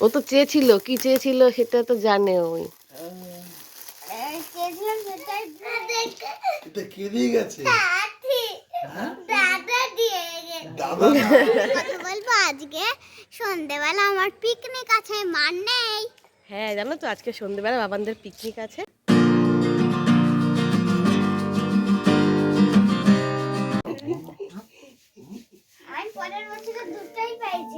ও তো চেয়েছিল কি চেয়েছিল সেটা তো জানে ওই। কথা বলব আজকে? সন্ধেবেলা আমার পিকনিক আছে মান নেই। হ্যাঁ জানো তো আজকে বাবানদের পিকনিক আছে। আমি পরের বছরে দুটোই পাইছি।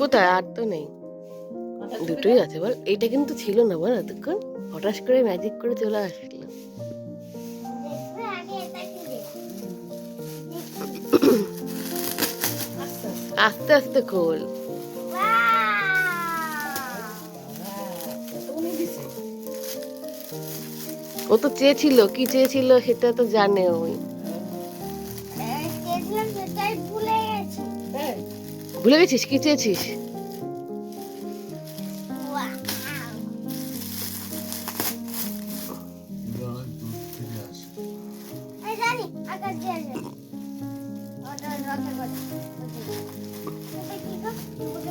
কোথায়? আর তো নেই। দুটোই আছে বল এইটা কিন্তু ছিল না, বল এতক্ষণ? হঠাৎ করে ম্যাজিক করে চলে আসলো। আস্তে আস্তে খোল। ও তো চেয়েছিল, কি চেয়েছিল সেটা তো জানে ওই গো গেছিস?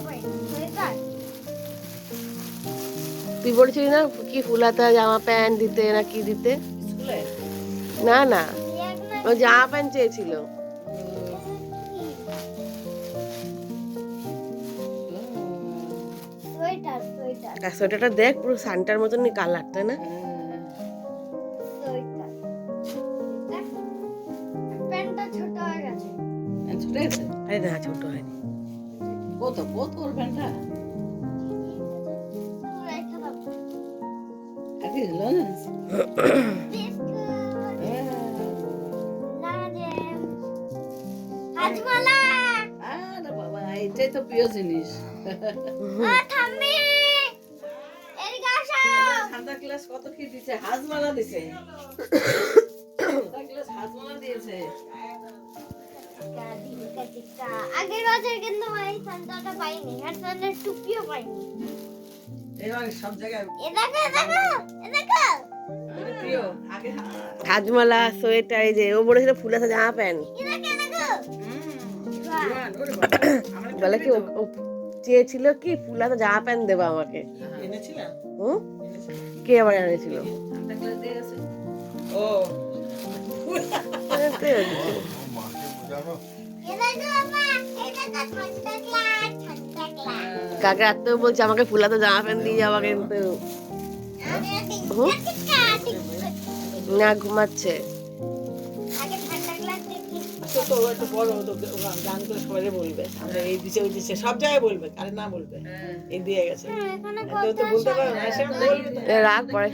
পারি সোয়েটার তুই বলেছিলি না কি ফুলাতা জামা প্যান্ট দিতে না কি দিতে? না না। ও জামা প্যান্ট চেয়েছিল। সোয়েটারটা দেখ পুরো সানটার মতনই কালার তাই না? আরে না ছোট হয়নি। কত কত ওর প্যান্টটা আরে বাবা এটাই তো প্রিয় জিনিস। দিছে হাজমালা দিছে। হাজমালা দিয়েছে। আগের বছর কিন্তু আমি সান্তাটা পাইনি আর সান্তার টুপিও পাইনি। সব জায়গায় এ দেখো দেখো এ দেখো। আমাদের প্রিয় আগে হা- হাজমালা সোয়েটার এই যে ও বলেছিল ফুলাতা জামা প্যান্ট। বলে। কি ও ও চেয়েছিল কি ফুলাতা জামা প্যান্ট দেবো আমাকে। এনেছিলাম? হুম? কে আবার এনেছিল? ও। এ তো বলছে আমাকে ফুলাতা জামা প্যান্ট দিয়ে যাওয়া কিন্তু। হুম? না ঘুমাচ্ছে। দেখি তো তো ও একটু বড় হতো গান করে সবাই বলবে। আমরা এই দিছে ওই দিছে সব জায়গায় বলবে না বলবে। এই দিয়ে গেছে। তো তো বলতে পারো না সে বলবে রাগ পরে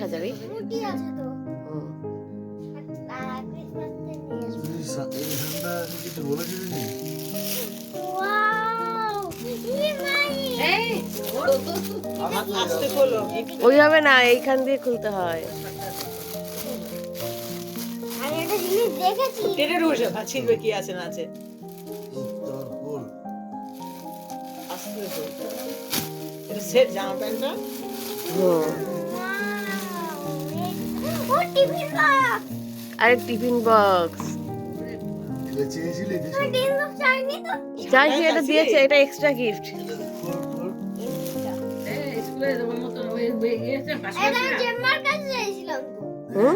ওইভাবে না এইখান দিয়ে খুলতে হয়। দেখেছি। কি আছে না আছে। এটা সেট জামা প্যান্টটা। আরে টিফিন বক্স। এটা চেয়েছিলি দিস টিফিন বক্স চাইনি তো? চাই কি এটা দিয়েছে এটা এক্সট্রা গিফট স্কুলে হুম?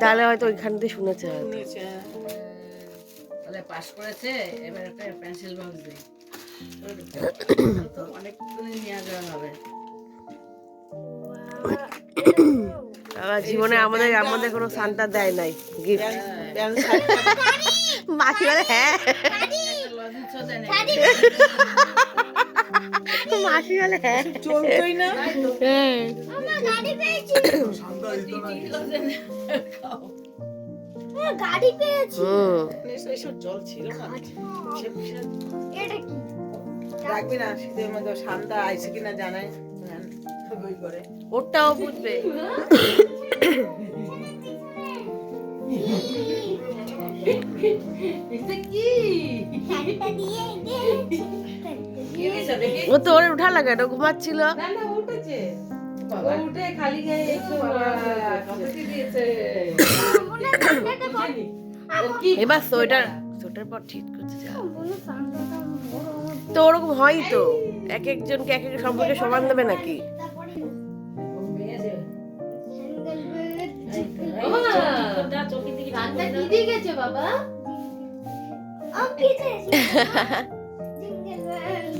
তাহলে হয়তো ওইখান দিয়ে শুনেছে তাহলে পাস করেছে এবার একটা পেন্সিল বক্স দিই। তো নিয়ে যাওয়া হবে। জীবনে আমাদের আমাদের কোনো সান্তা দেয় নাই গিফট প্যান্ট মাসি বলে হ্যাঁ। মাসি বলে হ্যাঁ চলতোই না। হ্যাঁ। গাড়ি পেয়েছি। ঠান্ডা দিত না খাও আমরা গাড়ি পেয়েছি জল ছিল না। এটা কি? রাখবি না শীতের মধ্যে ঠান্ডা আইসে কিনা জানাই। করে। ওরটাও বুঝবে কি? ও তো ওর উঠা লাগে না ঘুমাচ্ছিল বাবা। এবার সোয়েটার সোয়েটার পর ঠিক বড় তো ওরকম হয় তো এক একজনকে এক এক সম্পর্কে সমান দেবে নাকি? তারপরে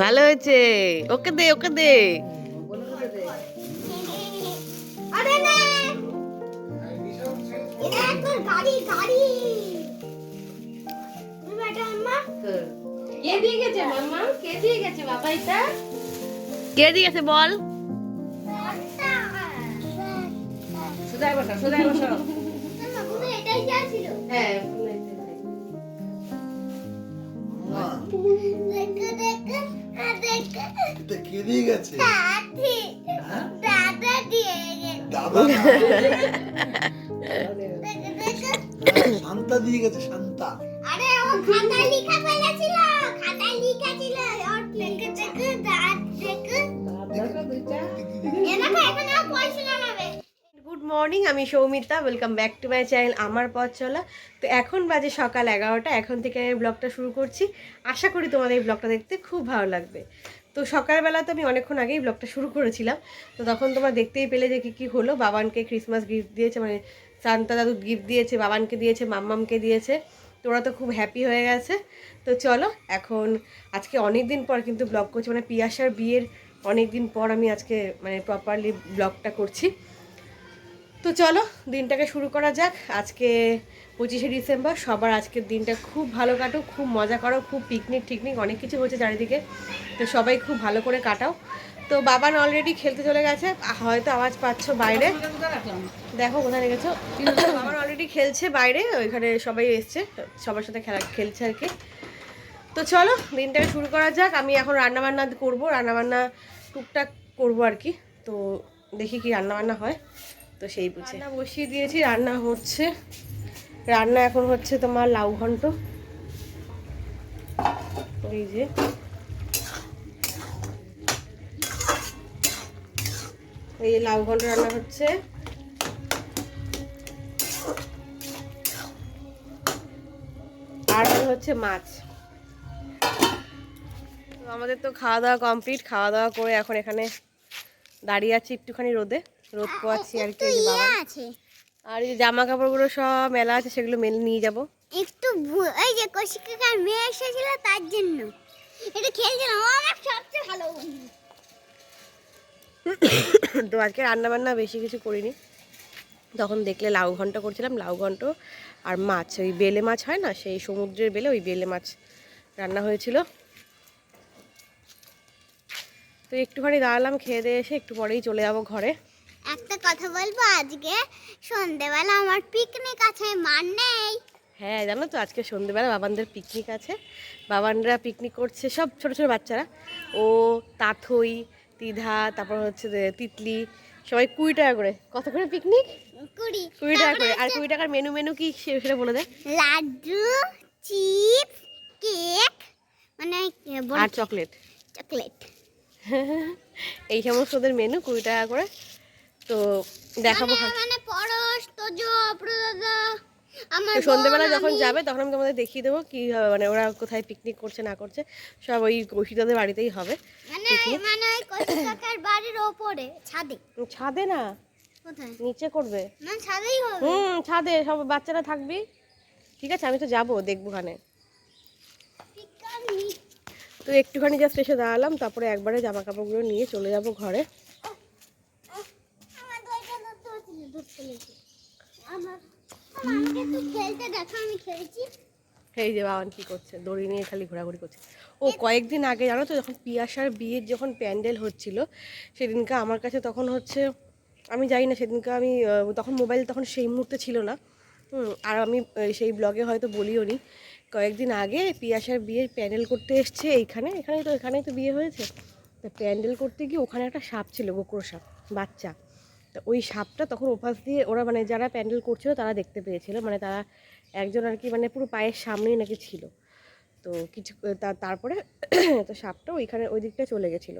ভালো হয়েছে। ওকে দে ওকে দে। কে দিয়ে গেছে মাম্মা? কে দিয়ে গেছে বাবা এটা? কে দিয়ে গেছে বল। সোজায় বসা সোজায় বসা। হ্যাঁ। কে দিয়ে গেছে? দাদি। দাদা দিয়ে গেছে। দাদা? না, দেখো। দেখো শান্তা দিয়ে গেছে শান্তা। আরে ও খাতায় মর্নিং, আমি Soumita welcome back to my channel আমার পথ চলা। তো এখন বাজে সকাল এগারোটা, এখন থেকে আমি ব্লগটা শুরু করছি। আশা করি তোমাদের এই ব্লগটা দেখতে খুব ভালো লাগবে। তো সকালবেলা তো আমি অনেকক্ষণ আগেই ব্লগটা শুরু করেছিলাম। তো তখন তোমরা দেখতেই পেলে যে কী কী হলো। বাবানকে ক্রিসমাস গিফট দিয়েছে মানে সান্তা দাদু গিফট দিয়েছে, বাবানকে দিয়েছে, মাম্মামকে দিয়েছে। তোরা তো খুব হ্যাপি হয়ে গেছে। তো চলো, এখন আজকে অনেক দিন পর কিন্তু ব্লগ করছি। মানে পিয়াসার বিয়ের অনেক দিন পর আমি আজকে মানে প্রপারলি ব্লগটা করছি। তো চলো, দিনটাকে শুরু করা যাক। আজকে পঁচিশে ডিসেম্বর, সবার আজকের দিনটা খুব ভালো কাটো খুব মজা করো, খুব পিকনিক টিকনিক, অনেক কিছু হচ্ছে চারিদিকে। তো সবাই খুব ভালো করে কাটাও। তো বাবান অলরেডি খেলতে চলে গেছে, হয়তো আওয়াজ পাচ্ছ বাইরে। দেখো কোথায় রেখেছো। বাবান অলরেডি খেলছে বাইরে, ওইখানে সবাই এসছে, সবার সাথে খেলা, খেলছে আর কি। তো চলো, দিনটাকে শুরু করা যাক। আমি এখন রান্নাবান্না করব, রান্নাবান্না টুকটাক করব আর কি। তো দেখি কি রান্নাবান্না হয়। তো সেই বুঝে। রান্না বসিয়ে দিয়েছি, রান্না হচ্ছে। রান্না এখন হচ্ছে তোমার লাউ ঘন্ট। এই যে। এই লাউ ঘন্ট রান্না হচ্ছে। আর হচ্ছে মাছ। আমাদের তো খাওয়া দাওয়া কমপ্লিট, খাওয়া দাওয়া করে এখন এখানে দাঁড়িয়ে আছি একটুখানি রোদে। রোদ পোয়াচ্ছি আর কি বাবা। আছে। আর এই জামা কাপড়গুলো সব মেলা আছে সেগুলো মেলে নিয়ে যাব। একটু এই যে কৌশিকার মেয়ে এসেছিল তার জন্য। এটা খেলছিলাম আমার সবচেয়ে ভালো তো আজকে রান্না বান্না বেশি কিছু করিনি। তখন দেখলে লাউ ঘন্ট করছিলাম লাউ ঘন্ট আর মাছ। ওই বেলে মাছ হয় না সেই সমুদ্রের বেলে ওই বেলে মাছ রান্না হয়েছিল। তো একটুখানি দাঁড়ালাম খেয়ে দিয়ে এসে একটু পরেই চলে যাব ঘরে। একটা কথা বলব? আজকে সন্ধেবেলা আমার পিকনিক আছে মান নেই। হ্যাঁ জানো তো আজকে সন্ধেবেলা বাবানদের পিকনিক আছে। বাবানরা পিকনিক করছে সব ছোট ছোট বাচ্চারা। ও তাথই তিধা তারপর হচ্ছে তিতলি সবাই কুড়ি টাকা করে। কত করে পিকনিক কুড়ি। কুড়ি টাকা করে। আর কুড়ি টাকার মেনু মেনু কি সেটা বলে দেয় লাড্ডু চিপস কেক মানে আর চকলেট চকলেট এই সমস্ত ওদের মেনু কুড়ি টাকা করে। তো দেখাবো খা- মানে তো সন্ধ্যেবেলা যখন যাবে তখন আমি তোমাদের দেখিয়ে দেবো কি হবে, মানে ওরা কোথায় পিকনিক করছে না করছে সব ওই কৌশিকদের বাড়িতেই হবে মানে মানে ছাদে। ছাদে না? নিচে করবে। হুম ছাদে সব বাচ্চারা থাকবি। ঠিক আছে আমি তো যাব দেখব ওখানে। তো একটুখানি জাস্ট এসে দাঁড়ালাম তারপরে একবারে জামা কাপড়গুলো নিয়ে চলে যাব ঘরে আমার দইটা ধরতে হচ্ছিল ধরতে লেগে আমার আমাকে তো খেলতে দেখো আমি খেলছি এই যে বাবান কি করছে? দড়ি নিয়ে খালি ঘোরাঘুরি করছে। ও কয়েকদিন আগে জানো তো যখন পিয়াসার বিয়ের যখন প্যান্ডেল হচ্ছিল সেদিনকে আমার কাছে তখন হচ্ছে আমি জানি না সেদিনকে আমি তখন মোবাইল তখন সেই মুহূর্তে ছিল না। হুম, আর আমি সেই ব্লগে হয়তো বলিও নি। কয়েকদিন আগে পিয়াসার বিয়ের প্যান্ডেল করতে এসছে এইখানে এখানেই তো এখানেই তো বিয়ে হয়েছে। তা প্যান্ডেল করতে গিয়ে ওখানে একটা সাপ ছিল গোকরো সাপ বাচ্চা। তা ওই সাপটা তখন ওপাশ দিয়ে ওরা মানে যারা প্যান্ডেল করছিল তারা দেখতে পেয়েছিল। মানে তারা একজন আর কি মানে পুরো পায়ের সামনেই নাকি ছিল। তো কিছু তারপরে তো সাপটা ওইখানে ওই দিকটা চলে গেছিল।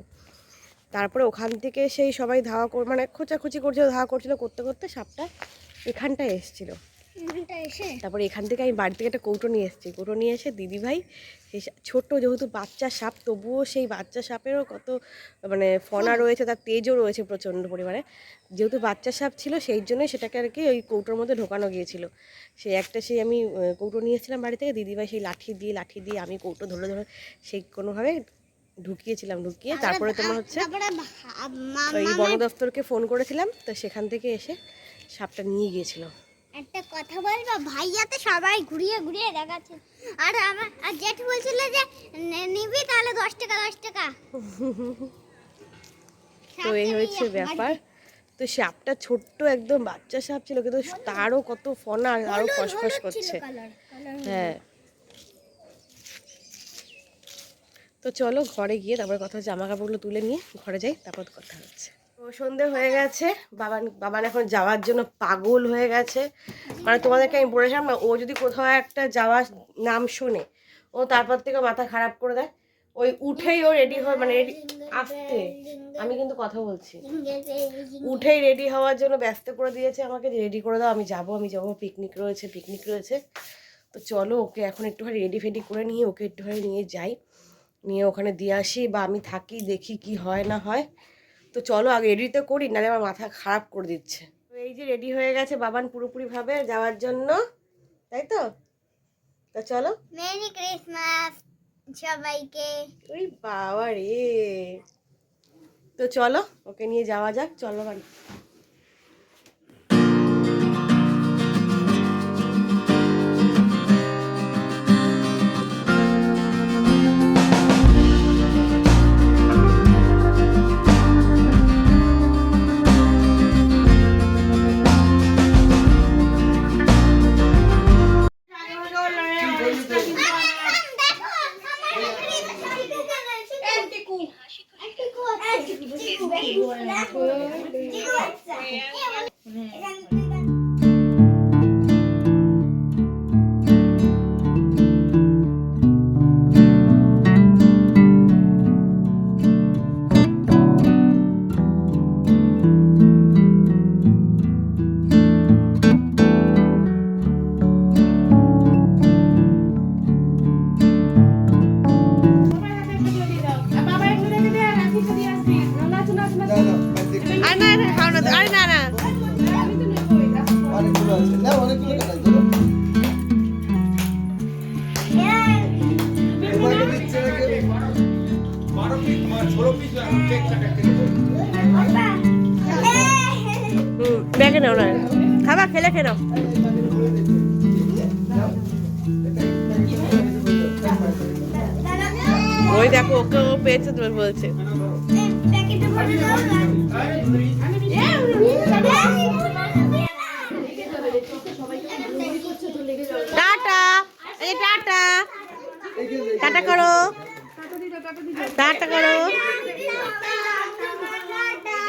তারপরে ওখান থেকে সেই সবাই ধাওয়া মানে খোঁচাখুচি করছিল, ধাওয়া করছিল, করতে করতে সাপটা এখানটায় এসেছিল। তারপরে এখান থেকে আমি বাড়ি থেকে একটা কৌটো নিয়ে এসেছি। কৌটো নিয়ে এসে দিদিভাই সেই সা- ছোট্ট যেহেতু বাচ্চা সাপ তবুও সেই বাচ্চা সাপেরও কত মানে ফনা রয়েছে তার তেজও রয়েছে প্রচণ্ড পরিমাণে। যেহেতু বাচ্চা সাপ ছিল সেই জন্যই সেটাকে আর কি ওই কৌটোর মধ্যে ঢোকানো গিয়েছিল। সেই একটা সেই আমি কৌটো নিয়ে এসেছিলাম বাড়ি থেকে দিদিভাই সেই লাঠি দিয়ে লাঠি দিয়ে আমি কৌটো ধরে ধরে সেই কোনোভাবে ঢুকিয়েছিলাম ঢুকিয়ে তারপরে তোমার হচ্ছে ওই বন দপ্তরকে ফোন করেছিলাম তো সেখান থেকে এসে সাপটা নিয়ে গিয়েছিল। একটা কথা বলব? ভাইয়াতে সবাই ঘুরিয়ে ঘুরিয়ে দেখাচ্ছে। আর আমার আর জেঠু বলছিল যে নিবি তাহলে দশ টাকা দশ টাকা। তো এই হচ্ছে ব্যাপার। তো সাপটা ছোট্ট একদম বাচ্চা সাপ ছিল কিন্তু তারও কত ফনা আর আরও ফসফস করছে। হ্যাঁ। তো চলো ঘরে গিয়ে তারপরে কথা হচ্ছে জামা কাপড়গুলো তুলে নিয়ে ঘরে যাই তারপর কথা হচ্ছে। তো সন্ধে হয়ে গেছে। বাবান বাবান এখন যাওয়ার জন্য পাগল হয়ে গেছে। মানে তোমাদেরকে আমি বলেছিলাম না, ও যদি কোথাও একটা যাওয়ার নাম শোনে, ও তারপর থেকে মাথা খারাপ করে দেয়। ওই উঠেই ও রেডি হয় মানে রেডি আসতে। আমি কিন্তু কথা বলছি। উঠেই রেডি হওয়ার জন্য ব্যস্ত করে দিয়েছে আমাকে রেডি করে দাও, আমি যাব, আমি যাব পিকনিক রয়েছে পিকনিক রয়েছে। তো চলো, ওকে এখন একটুখানি রেডি ফেডি করে নিয়ে, ওকে একটুখানি নিয়ে যাই। নিয়ে ওখানে দিয়ে আসি বা আমি থাকি, দেখি কি হয় না হয়। তো চলো আগে রেডি তো করি নাহলে আমার মাথা খারাপ করে দিচ্ছে। তো এই যে রেডি হয়ে গেছে বাবান পুরোপুরিভাবে যাওয়ার জন্য তাই তো? তো চলো। মেরি ক্রিসমাস সবাইকে। ওই বাবা রে তো চলো ওকে নিয়ে যাওয়া যাক চলো বাড়ি। হুম ব্যাগে নাও না। খাবা, খেলে, খেয়ে নাও। ওই দেখো, ওকে ও পেয়েছে তুমি বলছে। টাটা, এই টাটা। টাটা করো। টাটা করো।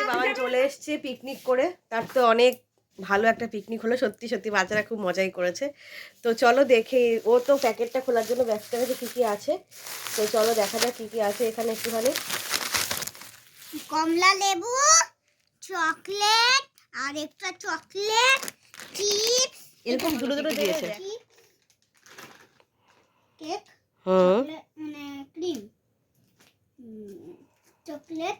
এই বাবা চলে এসছে পিকনিক করে। তার তো অনেক ভালো একটা পিকনিক হলো। সত্যি সত্যি বাচ্চারা খুব মজাই করেছে। তো চলো দেখে ও তো প্যাকেটটা খোলার জন্য ব্যস্ত হয়েছে কী কী আছে? তো চলো দেখা যাক কী কী আছে এখানে একটুখানি। কমলা লেবু চকলেট আর একটা চকলেট চিপস এরকম দুটো দুটো দিয়েছে। কেক হুম। মানে ক্রিম চকলেট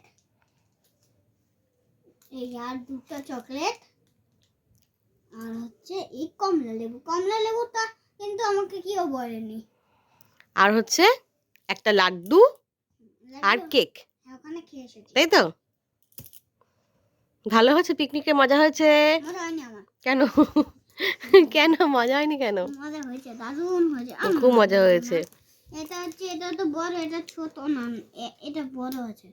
এই আর দুটো চকলেট। আর হচ্ছে এই কমলা লেবু। কমলা লেবুটা কিন্তু আমাকে কেউ বলেনি। আর হচ্ছে একটা লাড্ডু আর কেক। হ্যাঁ, ওখানে খেয়ে এসেছি। তাই তো? ভালো হয়েছে? পিকনিকে মজা হয়েছে? আমার। কেন? কেন? মজা হয়নি কেন? মজা হয়েছে দারুণ হয়েছে। খুব মজা হয়েছে এটা হচ্ছে এটা তো বড় এটা ছোট না এটা বড় আছে।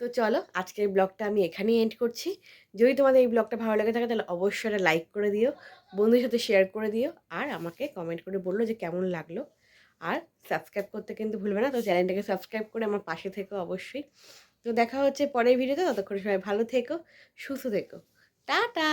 তো চলো আজকের ব্লগটা আমি এখানেই এন্ড করছি। যদি তোমাদের এই ব্লগটা ভালো লাগে থাকে তাহলে অবশ্যই এটা লাইক করে দিও, বন্ধুদের সাথে শেয়ার করে দিও আর আমাকে কমেন্ট করে বলল যে কেমন লাগল। আর সাবস্ক্রাইব করতে কিন্তু ভুলবে না, তো চ্যানেলটাকে সাবস্ক্রাইব করে আমার পাশে থেকো অবশ্যই। তো দেখা হচ্ছে পরের ভিডিওতে ততক্ষণ সবাই ভালো থেকো, সুস্থ থেকো। টাটা!